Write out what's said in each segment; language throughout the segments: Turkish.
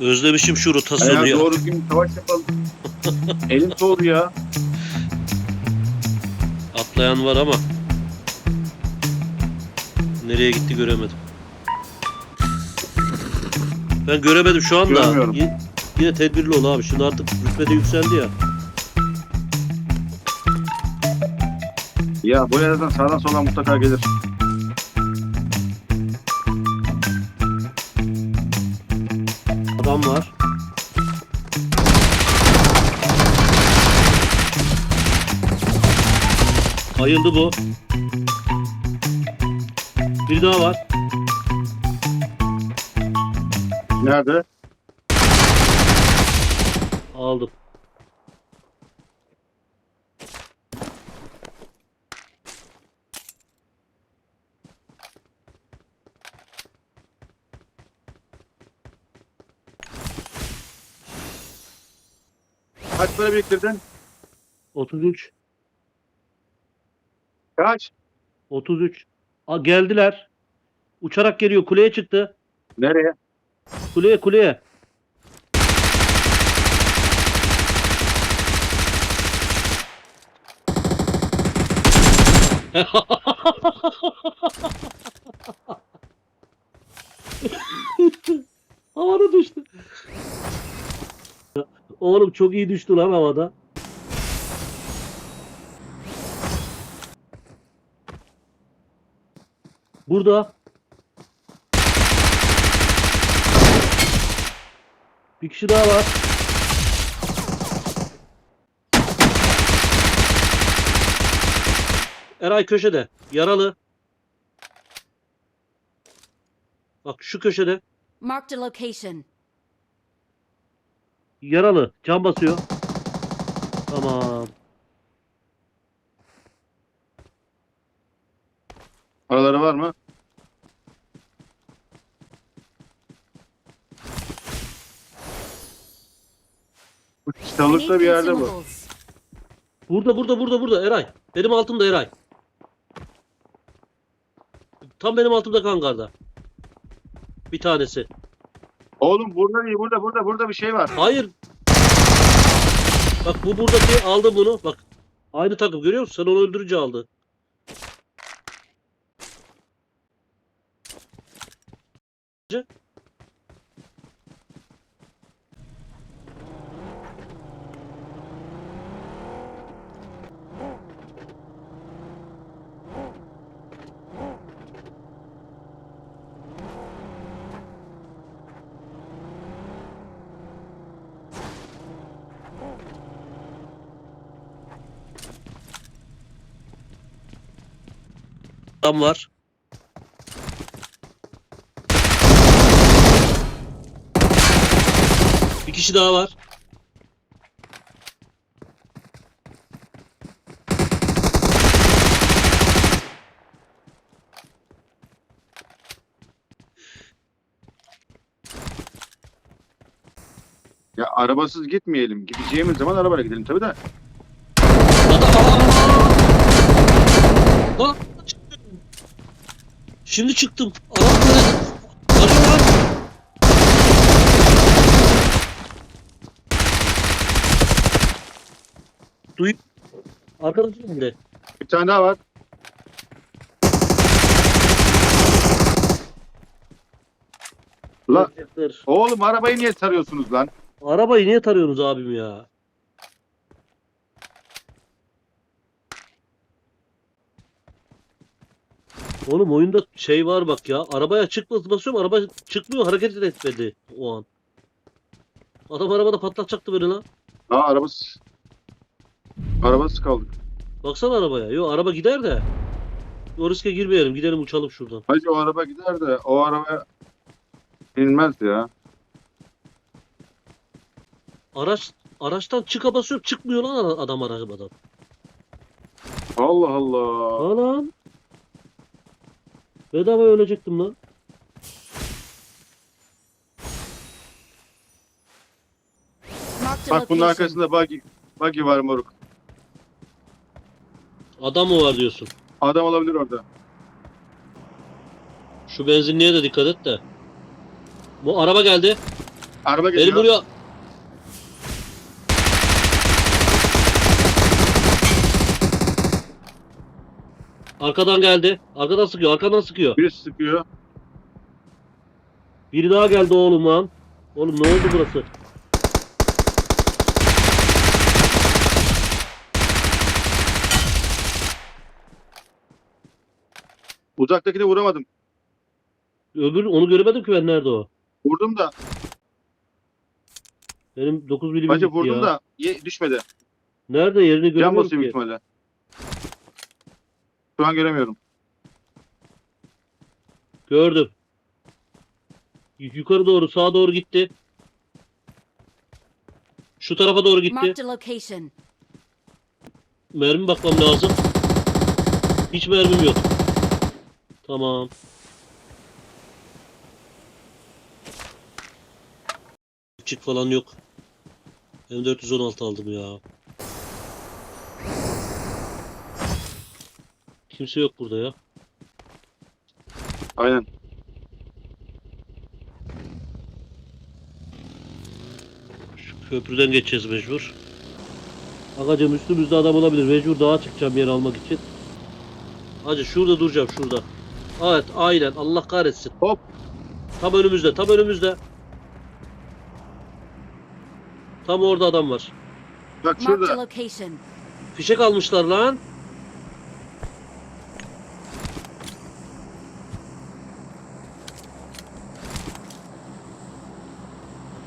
Özlemişim şu rotasyonu Ya ya. doğru gün savaş yapalım. Elim soğudu ya. Atlayan var ama. Nereye gitti göremedim. Ben göremedim şu anda. Görmüyorum. Y- yine tedbirli ol abi. Şimdi artık rütbede yükseldi ya. Ya bu yerden sağdan soldan mutlaka gelir. Adam var. Ayıldı bu. Bir daha var. Nerede? Aldım. Kaç para biriktirdin? 33. Kaç? 33. Aa, geldiler. Uçarak geliyor. Kuleye çıktı. Nereye? Kuleye kuleye. Havada düştü. Oğlum çok iyi düştü lan havada. Burada. Bir kişi daha var. Eray köşede. Yaralı. Bak şu köşede. Marked a location. Yaralı. Can basıyor. Tamam. Paraları var mı? Bu Kitalıkta bir yerde bu. Burada burada burada burada Eray. Benim altımda Eray. Tam benim altımda kangarda. Bir tanesi. Oğlum burada değil burada burada burada bir şey var. Hayır. Bak bu buradaki aldı bunu. Bak. Aynı takım görüyor musun? Sen onu öldürünce aldı. Adam var. Bir kişi daha var. Ya arabasız gitmeyelim. Gideceğimiz zaman arabayla gidelim tabii de. Lan çıktım. Şimdi çıktım. Adam böyle. Arıyor lan. Duy. Arkadaşım bile. Bir tane daha var. La oğlum arabayı niye sarıyorsunuz lan? Arabayı niye tarıyorsunuz abim ya? Oğlum oyunda şey var bak ya. Arabaya çıkması basıyorum. Araba çıkmıyor. Hareket etmedi o an. Adam arabada patlatacaktı beni lan. Aa arabası. Arabası kaldık. Baksana arabaya. Yo araba gider de. O riske girmeyelim. Gidelim uçalım şuradan. Hacı o araba gider de o arabaya inmez ya. Araç araçtan çıka basıyorum. Çıkmıyor lan adam arabadan. Allah Allah. Lan. Bedava ölecektim lan. Bak bunun arkasında buggy, buggy var moruk. Adam mı var diyorsun? Adam olabilir orada. Şu benzinliğe de dikkat et de. Bu araba geldi. Araba Beni geliyor. vuruyor. Arkadan geldi. Arkadan sıkıyor. Arkadan sıkıyor. Biri sıkıyor. Biri daha geldi oğlum lan. Oğlum ne oldu burası? Uzaktakini vuramadım. Öbür onu göremedim ki ben nerede o. Vurdum da. Benim 9 milim Bence gitti vurdum ya. da ye, düşmedi. Nerede yerini Can göremiyorum basıyor büyük ki. ihtimalle. Şu an göremiyorum. Gördüm. Y- Yukarı doğru, sağa doğru gitti. Şu tarafa doğru gitti. Marked a location. Mermi bakmam lazım. Hiç mermim yok. Tamam. Çık falan yok. M416 aldım ya. Kimse yok burada ya. Aynen. Şu köprüden geçeceğiz mecbur. Agacım üstümüzde adam olabilir. Mecbur dağa çıkacağım yer almak için. Hacı şurada duracağım şurada. Evet aynen Allah kahretsin. Hop. Tam önümüzde tam önümüzde. Tam orada adam var. Bak Marked a şurada. location. Fişek almışlar lan.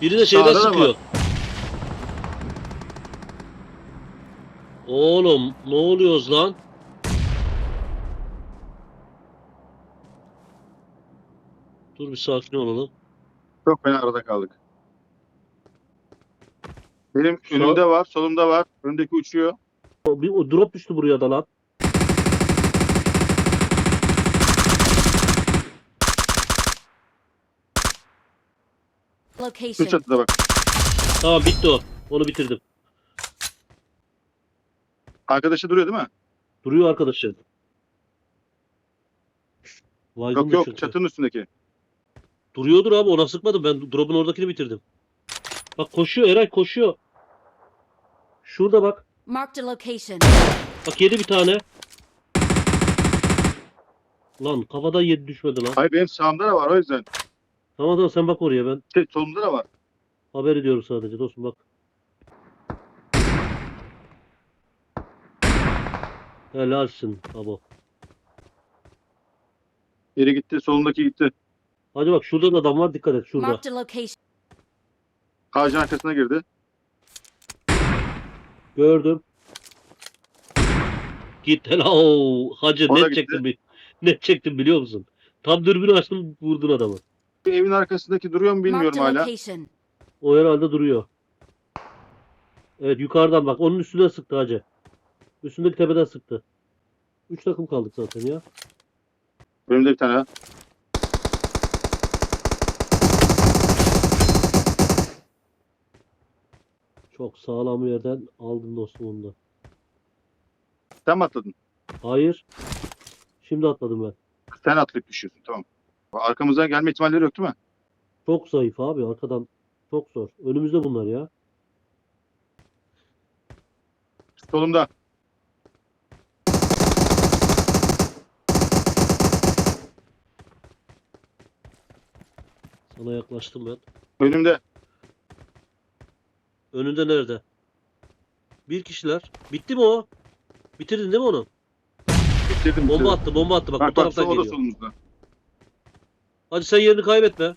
Biri de şeyden Sağda da sıkıyor. var. Oğlum ne oluyoruz lan? Dur bir sakin olalım. Çok fena arada kaldık. Benim Şu- önümde var, solumda var. Öndeki uçuyor. O, bir, o drop düştü buraya da lan. Şu Location. çatıda bak. Tamam bitti o. Onu bitirdim. Arkadaşı duruyor değil mi? Duruyor arkadaşlar. Baygın Yok da yok çünkü. çatının üstündeki. Duruyordur abi ona sıkmadım. Ben drop'un oradakini bitirdim. Bak koşuyor Eray koşuyor. Şurada bak. Marked a location. Bak yedi bir tane. Lan kafadan yedi düşmedi lan. Hayır benim sağımda da var o yüzden. Tamam tamam sen bak oraya ben Şey, solumda da var. haber ediyorum sadece dostum bak. Helalsin abo. Biri gitti, solundaki gitti. Hadi bak şurada da adam var dikkat et şurada. Marked a location. Ağacın arkasına girdi. Gördüm. Git helal. Hacı O da net gitti. çektim bir. Net çektim biliyor musun? Tam dürbünü açtım vurdun adamı. Bir evin arkasındaki duruyor mu bilmiyorum Marked a hala. location. O herhalde duruyor. Evet yukarıdan bak. Onun üstüne sıktı hacı. Üstündeki tepeden sıktı. Üç takım kaldık zaten ya. Önümde bir tane. Çok sağlam bir yerden aldım dostum onu da. Sen mi atladın? Hayır. Şimdi atladım ben. Sen atlayıp düşüyorsun tamam. Arkamızdan gelme ihtimalleri yok değil mi? Çok zayıf abi arkadan. Çok zor. Önümüzde bunlar ya. Solumda. Sana yaklaştım ben. Önümde. Önünde nerede? Bir kişiler. Bitti mi o? Bitirdin değil mi onu? Bitirdim, Bomba bitirdim. attı, bomba attı. Bak, Bak bu bak taraftan o da geliyor. solumuzda. Hadi sen yerini kaybetme.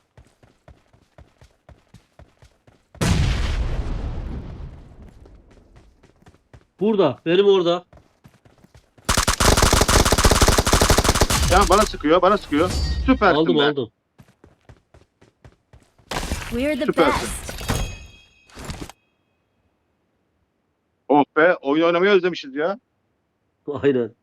Burada, benim orada. Ya bana sıkıyor, bana sıkıyor. Süpersin aldım be. aldım. We're the Süpersin. best. Oh be, oyun oynamayı özlemişiz ya. Aynen.